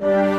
you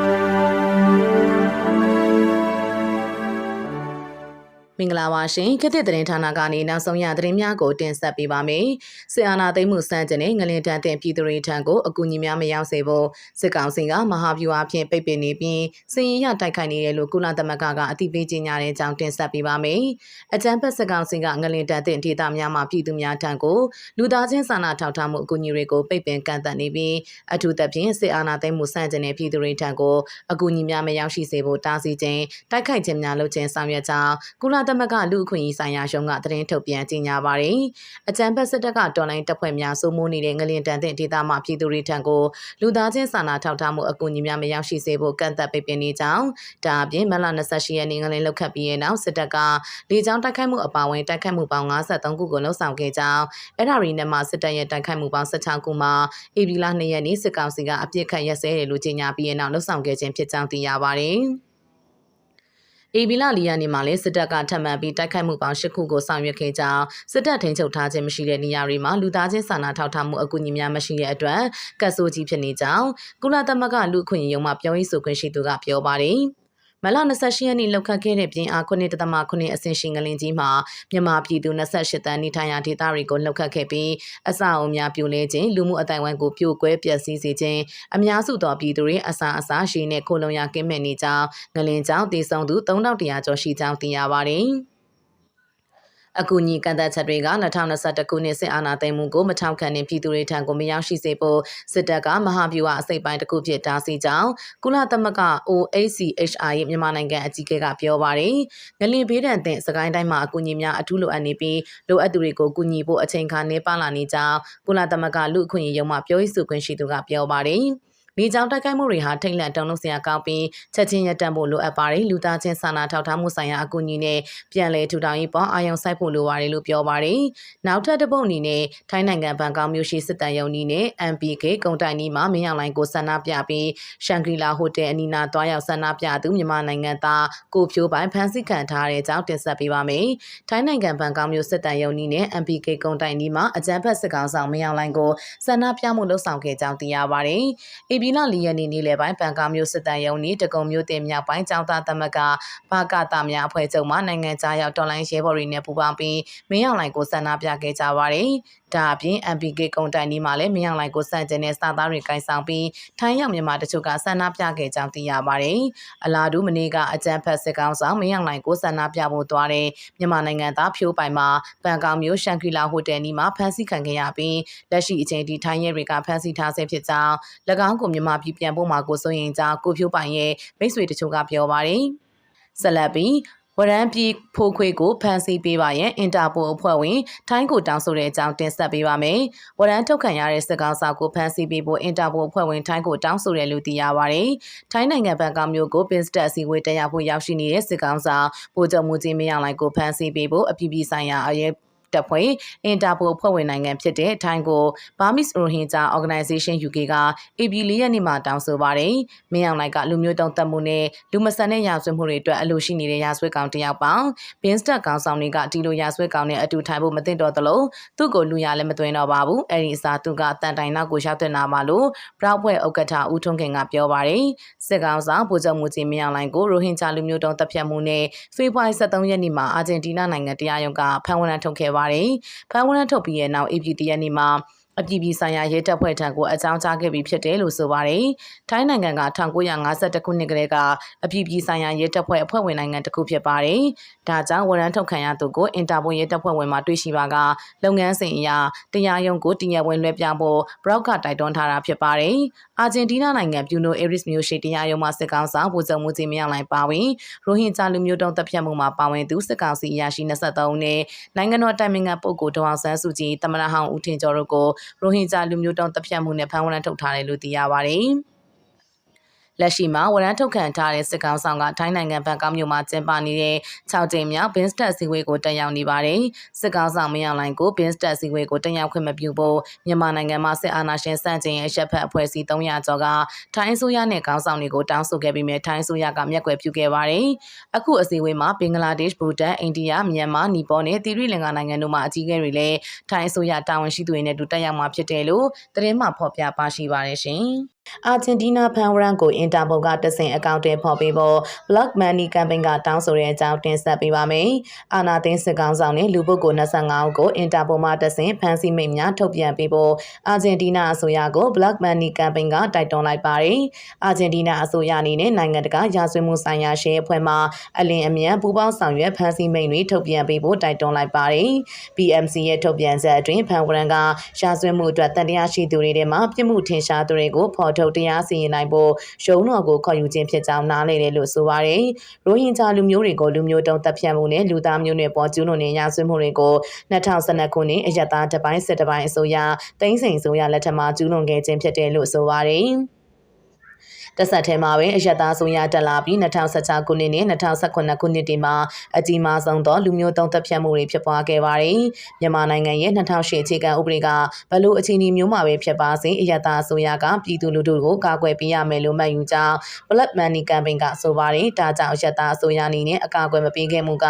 မင်္ဂလာပါရှင်ခေတ်သစ်သတင်းဌာနကနေနောက်ဆုံးရသတင်းများကိုတင်ဆက်ပေးပါမယ်။စစ်အာဏာသိမ်းမှုစံကျင်တဲ့ငလင်တန်တဲ့ပြည်သူတွေထံကိုအကူအညီများမရောက်စေဖို့စစ်ကောင်စီကမဟာဗျူဟာဖြင့်ပိတ်ပင်နေပြီးစင်ရင်ရတိုက်ခိုက်နေတယ်လို့ကုလသမဂ္ဂကအသိပေးကြေညာတဲ့အကြောင်းတင်ဆက်ပေးပါမယ်။အကြံဖက်စစ်ကောင်စီကငလင်တန်တဲ့ဒေသများမှာပြည်သူများထံကိုလူသားချင်းစာနာထောက်ထားမှုအကူအညီတွေကိုပိတ်ပင်ကန့်သတ်နေပြီးအထူးသဖြင့်စစ်အာဏာသိမ်းမှုစံကျင်တဲ့ပြည်သူတွေထံကိုအကူအညီများမရောက်ရှိစေဖို့တားဆီးခြင်းတိုက်ခိုက်ခြင်းများလုပ်ခြင်းဆောင်ရွက်ကြောင်းကုလသမဂ္ဂလူအခွင့်အရေးဆိုင်ရာရုံးကသတင်းထုတ်ပြန်ကြေညာပါတယ်။အကြံဖက်စစ်တပ်ကတော်လိုင်းတပ်ဖွဲ့များစိုးမိုးနေတဲ့ငလင်တန်တဲ့ဒေသမှာပြည်သူတွေထံကိုလူသားချင်းစာနာထောက်ထားမှုအကူအညီများမရောက်ရှိစေဖို့ကန့်သတ်ပိတ်ပင်နေကြောင်းဒါအပြင်မလ28ရက်နေ့ငလင်လောက်ခတ်ပြီးရဲ့နောက်စစ်တပ်ကလေကြောင်းတိုက်ခိုက်မှုအပါအဝင်တိုက်ခိုက်မှုပေါင်း53ခုကိုလှုံ့ဆော်ခဲ့ကြောင်းအဲ့ဒါရီနဲ့မှစစ်တပ်ရဲ့တိုက်ခိုက်မှုပေါင်း16ခုမှာဧပြီလ2ရက်နေ့စစ်ကောင်စီကအပြစ်ခတ်ရက်စဲတယ်လို့ကြေညာပြီးရဲ့နောက်လှုံ့ဆော်ခဲ့ခြင်းဖြစ်ကြောင်းသိရပါတယ်။ အေဘီလာလီယာနေမှာလည်းစစ်တပ်ကထပ်မံပြီးတိုက်ခိုက်မှုပေါင်း၈ခုကိုဆောင်ရွက်ခဲ့ကြောင်းစစ်တပ်ထိန်းချုပ်ထားခြင်းမရှိတဲ့နေရာတွေမှာလူသားချင်းစာနာထောက်ထားမှုအကူအညီများမရှိတဲ့အတွက်ကတ်ဆိုးကြီးဖြစ်နေကြောင်းကုလသမဂ္ဂလူ့အခွင့်အရေးရုံးမှပြောရေးဆိုခွင့်ရှိသူကပြောပါတယ်။ မလ28ရက်နေ့လောက်ခတ်ခဲ့တဲ့ပြင်အား9.9အဆင့်ရှိငလင်ကြီးမှာမြန်မာပြည်သူ28တန်းနေထိုင်ရာဒေသတွေကိုလှုပ်ခတ်ခဲ့ပြီးအဆောက်အုံများပြိုလဲခြင်းလူမှုအတိုင်းဝိုင်းကိုပြိုကွဲပျက်စီးစေခြင်းအများစုသောပြည်သူတွေအစာအစာရှိနေခိုလုံရကင်းမဲ့နေကြောင်းငလင်ကြောင့်တည်ဆုံသူ3100ကျော်ရှိကြောင်းသိရပါတယ်။ အကူအညီကန့်သတ်ချက်တွေက2021ခုနှစ်စစ်အာဏာသိမ်းမှုကိုမထောက်ခံတဲ့ပြည်သူတွေထံကိုမရောက်ရှိစေဖို့စစ်တပ်ကမဟာဗျူဟာအစိပ်ပိုင်းတစ်ခုဖြစ်တာစီကြောင်းကုလသမဂ္ဂ OHCHR ရဲ့မြန်မာနိုင်ငံအကြီးအကဲကပြောပါတယ်။ငလင်ဘေးဒဏ်သင့်စကိုင်းတိုင်းမှာအကူအညီများအထူးလိုအပ်နေပြီးလိုအပ်သူတွေကိုကူညီဖို့အချိန်ခါနေပါလာနေကြောင်းကုလသမဂ္ဂလူ့အခွင့်အရေးရုံးမှပြောရေးဆိုခွင့်ရှိသူကပြောပါတယ်။ လေကြောင်းတိုက်ခိုက်မှုတွေဟာထိတ်လန့်တုန်လှုပ်စရာကောင်းပြီးချက်ချင်းရပ်တန့်ဖို့လိုအပ်ပါတယ်လူသားချင်းစာနာထောက်ထားမှုဆိုင်ရာအကူအညီနဲ့ပြန်လည်ထူထောင်ရေးပေါ်အာရုံစိုက်ဖို့လိုပါတယ်လို့ပြောပါတယ်နောက်ထပ်တစ်ပုတ်အနေနဲ့ထိုင်းနိုင်ငံဘန်ကောက်မြို့ရှိစစ်တမ်းရုံးနီးနဲ့ MPK ကုန်တိုင်နီးမှာမင်းအောင်လိုင်းကိုဆန္ဒပြပြီးရှန်ဂရီလာဟိုတယ်အနီးနားတွားရောက်ဆန္ဒပြသူမြန်မာနိုင်ငံသားကိုဖြိုးပိုင်းဖမ်းဆီးခံထားတဲ့အကြောင်းတင်ဆက်ပေးပါမယ်ထိုင်းနိုင်ငံဘန်ကောက်မြို့စစ်တမ်းရုံးနီးနဲ့ MPK ကုန်တိုင်နီးမှာအကြမ်းဖက်စစ်ကောင်ဆောင်မင်းအောင်လိုင်းကိုဆန္ဒပြမှုလှုပ်ဆောင်ခဲ့ကြောင်းသိရပါတယ်။ AB လ၄ရက်နေ့နေ့လယ်ပိုင်းပန်ကာမျိုးစစ်တမ်းရုံးနီတကုံမျိုးတင်မြောက်ပိုင်းကျောင်းသားသမဂ္ဂဘာကတာများအဖွဲ့ချုပ်မှနိုင်ငံခြားရောက်တော်လိုင်းရဲဘော်တွေနဲ့ပူးပေါင်းပြီးမင်းအောင်လှိုင်ကိုဆန္ဒပြခဲ့ကြပါတယ်။ဒါအပြင် MPK ကုန်တိုင်ဒီမှာလည်းမင်းအောင်လှိုင်ကိုစန့်ကျင်တဲ့စာသားတွေကင်ဆောင်ပြီးထိုင်းရောက်မြန်မာတချို့ကဆန္ဒပြခဲ့ကြောင်းသိရပါတယ်။အလားတူမနေ့ကအကြံဖက်စစ်ကောင်ဆောင်မင်းအောင်လှိုင်ကိုဆန္ဒပြဖို့သွားတဲ့မြန်မာနိုင်ငံသားဖြိုးပိုင်မှာပန်ကောင်မျိုးရှန်ကီလာဟိုတယ်နီမှာဖမ်းဆီးခံခဲ့ရပြီးလက်ရှိအချိန်ထိထိုင်းရဲတွေကဖမ်းဆီးထားဆဲဖြစ်ကြောင်း၎င်းကိုမြန်မာပြည်ပြန်ပို့မှာကိုစိုးရင်ကြောင်းကိုဖြိုးပိုင်ရဲ့မိတ်ဆွေတချို့ကပြောပါတယ်။ဆက်လက်ပြီးဝရန်ပြည်ဖိုးခွေကိုဖမ်းဆီးပေးပါရန်အင်တာပိုအဖွဲ့ဝင်ထိုင်းကိုတောင်းဆိုတဲ့အကြောင်းတင်ဆက်ပေးပါမယ်။ဝရန်ထုတ်ခံရတဲ့စစ်ကောင်စာကိုဖမ်းဆီးပေးဖို့အင်တာပိုအဖွဲ့ဝင်ထိုင်းကိုတောင်းဆိုတယ်လို့သိရပါတယ်။ထိုင်းနိုင်ငံဘန်ကောက်မြို့ကိုပင်စတက်အစည်းအဝေးတက်ရောက်ဖို့ရောက်ရှိနေတဲ့စစ်ကောင်စာဗိုလ်ချုပ်မှုကြီးမင်းအောင်လှိုင်ကိုဖမ်းဆီးပေးဖို့အပြည်ပြည်ဆိုင်ရာအရေး တပ်ဖွဲ့အင်တာပိုအဖွဲ့ဝင်နိုင်ငံဖြစ်တဲ့ထိုင်းကို Burmese Rohingya Organization UK က AB ၄ရက်နေ့မှာတောင်းဆိုပါတယ်။မင်းအောင်လိုက်ကလူမျိုးတုံးတပ်မှုနဲ့လူမဆန်တဲ့ရာဇဝတ်မှုတွေအတွက်အလိုရှိနေတဲ့ရာဇဝတ်ကောင်တယောက်ပေါင်းဘင်းစတက်ကောင်ဆောင်တွေကဒီလိုရာဇဝတ်ကောင်နဲ့အတူထိုင်ဖို့မသင့်တော်သလိုသူ့ကိုလူရလည်းမသွင်းတော့ပါဘူး။အဲဒီအစားသူကတန်တိုင်နောက်ကိုရောက်တဲ့နာမှာလို့ဘရောက်ဖွဲ့ဥက္ကဋ္ဌဦးထွန်းခင်ကပြောပါတယ်။စစ်ကောင်ဆောင်ဗိုလ်ချုပ်မှုကြီးမင်းအောင်လိုင်ကိုရိုဟင်ဂျာလူမျိုးတုံးတပ်ဖြတ်မှုနဲ့ဖေဖော်ဝါရီ23ရက်နေ့မှာအာဂျင်တီးနားနိုင်ငံတရားရုံးကဖမ်းဝရမ်းထုတ်ခဲ့ပါတယ်။ဖမ်းဝရမ်းထုတ်ပြီးရဲ့နောက် AP တရက်နေ့မှာအပြည်ပြည်ဆိုင်ရာရဲတပ်ဖွဲ့ထံကိုအကြောင်းကြားခဲ့ပြီးဖြစ်တယ်လို့ဆိုပါတယ်။ထိုင်းနိုင်ငံက1952ခုနှစ်ကလေးကအပြည်ပြည်ဆိုင်ရာရဲတပ်ဖွဲ့အဖွဲ့ဝင်နိုင်ငံတစ်ခုဖြစ်ပါတယ်။ဒါကြောင့်ဝရမ်းထုတ်ခံရသူကိုအင်တာပိုရဲတပ်ဖွဲ့ဝင်မှတွေ့ရှိပါကလုပ်ငန်းစဉ်အရတရားရုံးကိုတရားဝင်လွှဲပြောင်းဖို့ဘရောက်ကတိုက်တွန်းထားတာဖြစ်ပါတယ်။အာဂျင်တီးနားနိုင်ငံပြူနိုအေရစ်မျိုးရှိတရားရုံးမှစစ်ကောင်ဆောင်ဗိုလ်ချုပ်မှုကြီးမြောက်လိုက်ပါဝင်ရိုဟင်ဂျာလူမျိုးတုံးတပ်ဖြတ်မှုမှာပါဝင်သူစစ်ကောင်စီအရာရှိ23ဦးနဲ့နိုင်ငံတော်တိုင်ပင်ခံပုဂ္ဂိုလ်ဒေါအောင်ဆန်းစုကြည်တမန်ဟောင်းဦးထင်ကျော်တို့ကိုရိုဟင်ဂျာလူမျိုးတုံးတပ်ဖြတ်မှုနဲ့ဖမ်းဝရမ်းထုတ်ထားတယ်လို့သိရပါတယ်။ လက်ရှိမှာဝရမ်းထုတ်ခံထားတဲ့စစ်ကောင်ဆောင်ကထိုင်းနိုင်ငံဘန်ကောက်မြို့မှာကျင်းပနေတဲ့6ကြိမ်မြောက်ဘင်းစတက်စီဝေးကိုတက်ရောက်နေပါတယ်။စစ်ကောင်ဆောင်မင်းအောင်လှိုင်ကိုဘင်းစတက်စီဝေးကိုတက်ရောက်ခွင့်မပြုဖို့မြန်မာနိုင်ငံမှာစစ်အာဏာရှင်စန့်ကျင်ရေးအချက်ဖက်အဖွဲ့အစည်း300ကျော်ကထိုင်းအစိုးရနဲ့ကောင်ဆောင်တွေကိုတောင်းဆိုခဲ့ပြီးမြဲထိုင်းအစိုးရကမျက်ကွယ်ပြုခဲ့ပါတယ်။အခုအစည်းအဝေးမှာဘင်္ဂလားဒေ့ရှ်ဘူတန်အိန္ဒိယမြန်မာနီပေါနဲ့သီရိလင်္ကာနိုင်ငံတို့မှအကြီးအကဲတွေလည်းထိုင်းအစိုးရတာဝန်ရှိသူတွေနဲ့တူတက်ရောက်မှာဖြစ်တယ်လို့သတင်းမှဖော်ပြပါရှိပါတယ်ရှင်။ အာဂျင်တီးနားဖန်ဝရန်ကိုအင်တာပိုကတဆင့်အကောင့်တွေဖော်ပေးဖို့ Block Money Campaign ကတောင်းဆိုတဲ့အကြောင်းတင်ဆက်ပေးပါမယ်။အာနာသိန်းစစ်ကောင်ဆောင်နဲ့လူပုဂ္ဂိုလ်25ဦးကိုအင်တာပိုမှတဆင့်ဖမ်းဆီးမိန့်များထုတ်ပြန်ပေးဖို့အာဂျင်တီးနားအစိုးရကို Block Money Campaign ကတိုက်တွန်းလိုက်ပါတယ်။အာဂျင်တီးနားအစိုးရအနေနဲ့နိုင်ငံတကာရာဇဝတ်မှုဆိုင်ရာရှယ်အဖွဲ့မှအလင်းအမြန်ပူးပေါင်းဆောင်ရွက်ဖမ်းဆီးမိန့်တွေထုတ်ပြန်ပေးဖို့တိုက်တွန်းလိုက်ပါတယ်။ BMC ရဲ့ထုတ်ပြန်ချက်အတွင်းဖန်ဝရန်ကရာဇဝတ်မှုအတွက်တန်တရားရှိသူတွေထဲမှာပြစ်မှုထင်ရှားသူတွေကိုဖော်ထုတ်တရားစီရင်နိုင်ဖို့ရုံးတော်ကိုခေါ်ယူခြင်းဖြစ်ကြောင်းနားလည်တယ်လို့ဆိုပါတယ်။ရိုဟင်ဂျာလူမျိုးတွေကိုလူမျိုးတုံးတပ်ဖြတ်မှုနဲ့လူသားမျိုးနွယ်ပေါ်ကျူးလွန်တဲ့ရာဇဝတ်မှုတွေကို2012ခုနှစ်အယက်သားတစ်ပိုင်းစစ်တစ်ပိုင်းအစိုးရတိုင်းစိန်အစိုးရလက်ထက်မှာကျူးလွန်ခဲ့ခြင်းဖြစ်တယ်လို့ဆိုပါတယ်။ တဆက်ထဲမှာပဲအယက်သားဆိုရတက်လာပြီး2016ခုနှစ်နဲ့2018ခုနှစ်ဒီမှာအကြီးမားဆုံးသောလူမျိုးတုံးတပ်ဖြတ်မှုတွေဖြစ်ပွားခဲ့ပါတယ်။မြန်မာနိုင်ငံရဲ့2008အခြေခံဥပဒေကဘလို့အခြေအနေမျိုးမှာပဲဖြစ်ပါစေအယက်သားဆိုရကပြည်သူလူထုကိုကာကွယ်ပေးရမယ်လို့မှတ်ယူကြောင်း Black Money Campaign ကဆိုပါတယ်။ဒါကြောင့်အယက်သားအစိုးရအနေနဲ့အကာအကွယ်မပေးခဲ့မှုက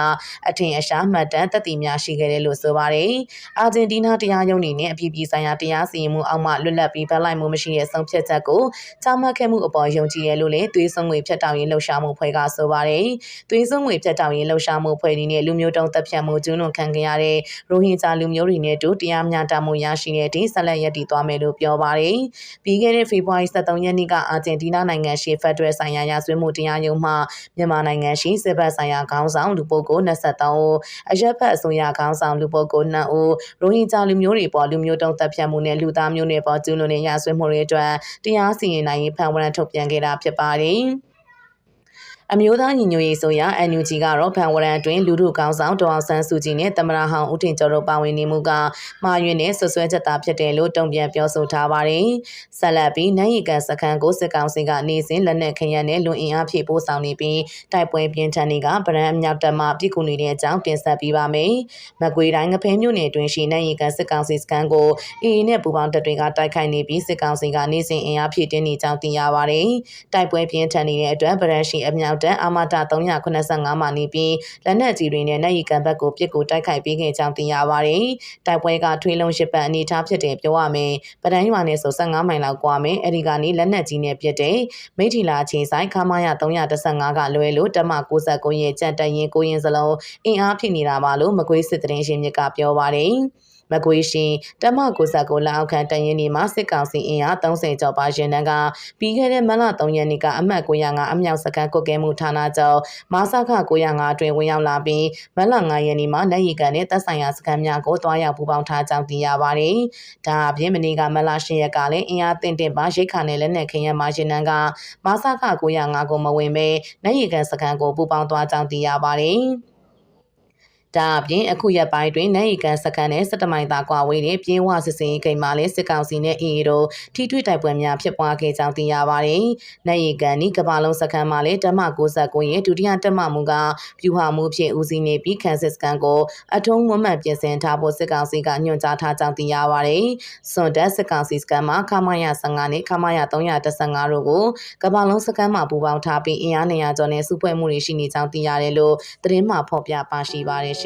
အထင်အရှားမှတ်တမ်းသက်သေများရှိခဲ့တယ်လို့ဆိုပါတယ်။အာဂျင်တီးနားတရားရုံးအနေနဲ့အပြည်ပြည်ဆိုင်ရာတရားစီရင်မှုအောက်မှလွတ်လပ်ပြီးဗလိုက်မှုမရှိတဲ့ဆုံးဖြတ်ချက်ကိုချမှတ်ခဲ့မှုအပေါ်ယုံကြည်ရလို့လည်းသွေးစွန်ငွေဖြတ်တောက်ရေးလှုပ်ရှားမှုဖွဲ့ကဆိုပါတယ်။သွေးစွန်ငွေဖြတ်တောက်ရေးလှုပ်ရှားမှုဖွဲ့ဒီနဲ့လူမျိုးတုံးတပ်ဖြတ်မှုကျူးလွန်ခံခဲ့ရတဲ့ရိုဟင်ဂျာလူမျိုးတွေနဲ့တူတရားမျှတမှုရရှိတဲ့ဒီဆက်လက်ရည်တည်သွားမယ်လို့ပြောပါတယ်။ပြီးခဲ့တဲ့ဖေဖော်ဝါရီ23ရက်နေ့ကအာဂျင်တီးနားနိုင်ငံရှိဖက်ဒရယ်ဆိုင်ရာရာဇဝတ်မှုတရားရုံးမှမြန်မာနိုင်ငံရှိစစ်ဘက်ဆိုင်ရာခေါင်းဆောင်လူပုဂ္ဂိုလ်23ဦးအရက်ဖက်အစိုးရခေါင်းဆောင်လူပုဂ္ဂိုလ်2ဦးရိုဟင်ဂျာလူမျိုးတွေပေါ်လူမျိုးတုံးတပ်ဖြတ်မှုနဲ့လူသားမျိုးတွေပေါ်ကျူးလွန်တဲ့ရာဇဝတ်မှုတွေအတွက်တရားစီရင်နိုင်ရေးဖန်ဝရန်ထုတ်ပြန်ခဲ့တာဖြစ်ပါတယ်။ အမျိုးသားညီညွတ်ရေးဆိုရာ NUG ကတော့ဖန်ဝရန်အတွင်းလူထုကောင်းဆောင်ဒေါအောင်ဆန်းစုကြည်နဲ့တမရဟောင်ဦးထင်ကျော်တို့ပါဝင်နေမှုကမှားယွင်းတဲ့ဆွဆွဲချက်သားဖြစ်တယ်လို့တုံ့ပြန်ပြောဆိုထားပါတယ်။ဆက်လက်ပြီးနိုင်ရီကန်စခန်းကိုစစ်ကောင်စီကနေစဉ်လက်နက်ခရမ်းနဲ့လွန်အင်အားဖြည့်ပို့ဆောင်နေပြီးတိုက်ပွဲပြင်းထန်တွေကဗရန်အမြောက်တပ်မှပြည်ကူနေတဲ့အကြောင်းတင်ဆက်ပေးပါမယ်။မကွေတိုင်းငဖဲမြို့နယ်တွင်ရှိနိုင်ရီကန်စစ်ကောင်စီစခန်းကိုအေအေနဲ့ပူပေါင်းတပ်တွေကတိုက်ခိုက်နေပြီးစစ်ကောင်စီကနေစဉ်အင်အားဖြည့်တင်းနေကြောင်းသိရပါတယ်။တိုက်ပွဲပြင်းထန်နေတဲ့အတွက်ဗရန်ရှိအမြောက်တန်းအာမတာ385မှာနေပြီးလက်နက်ကြီးတွေနဲ့နိုင်ရီကန်ဘက်ကိုပစ်ကိုတိုက်ခိုက်ပေးခဲ့ကြောင်းသိရပါတယ်။တိုက်ပွဲကထွေးလုံးရှစ်ပတ်အနေထားဖြစ်တယ်ပြောရမယ်။ပဒန်းရွာနဲ့ဆို15မိုင်လောက်ကွာမယ်။အဲဒီကနေလက်နက်ကြီးနဲ့ပစ်တဲ့မိထီလာချင်းဆိုင်ခမာယ315ကလွဲလို့တမ69ရဲ့ကြံတရင်ကိုရင်စလုံးအင်အားဖြစ်နေတာပါလို့မကွေးစစ်တရင်ရှင်မြစ်ကပြောပါတယ်။ မကွေးရှင်တမကိုဆက်ကိုလက်အောက်ခံတရင်ဒီမှာစစ်ကောင်စီအင်အား30ကျော်ပါရင်တန်းကပြီးခဲ့တဲ့မလ3ရက်နေ့ကအမှတ်905အမြောက်စကန်ကုတ်ကဲမှုဌာနချုပ်မာစခ905အတွင်းဝင်ရောက်လာပြီးမလ9ရက်နေ့မှာလက်ရီကန်နဲ့တပ်ဆိုင်ရာစကန်များကိုတွားရောက်ပူးပေါင်းထားကြောင်းသိရပါတယ်။ဒါအပြင်မနေ့ကမလ10ရက်ကလည်းအင်အားတင်တင်ပါရိတ်ခါနဲ့လက်နက်ခင်းရမာရှင်တန်းကမာစခ905ကိုမဝင်ပဲလက်ရီကန်စကန်ကိုပူးပေါင်းသွားကြောင်းသိရပါတယ်။ ဒါအပြင်အခုရက်ပိုင်းတွင်နိုင်ရီကန်စကန်နဲ့စက်တမိုင်သာကွာဝေးတဲ့ပြင်းဝစစ်စင်ဂိမ်းမှာလည်းစစ်ကောင်စီနဲ့အင်ရီတို့ထိထွေတိုက်ပွဲများဖြစ်ပွားခဲ့ကြောင်းသိရပါတယ်။နိုင်ရီကန်ဤကမ္ဘာလုံးစကန်မှာလည်းတမ69ရဲ့ဒုတိယတက်မှမှုကပြူဟာမှုဖြင့်ဦးစီးနေပြီးကန်စစ်စကန်ကိုအထုံးဝမှတ်ပြင်ဆင်ထားဖို့စစ်ကောင်စီကညွှန်ကြားထားကြောင်းသိရပါတယ်။စွန်တက်စစ်ကောင်စီစကန်မှာခမာယ15နဲ့ခမာယ315တို့ကိုကမ္ဘာလုံးစကန်မှာပူးပေါင်းထားပြီးအင်အား200ကျော်နဲ့စုဖွဲ့မှုတွေရှိနေကြောင်းသိရတယ်လို့သတင်းမှဖော်ပြပါရှိပါတယ်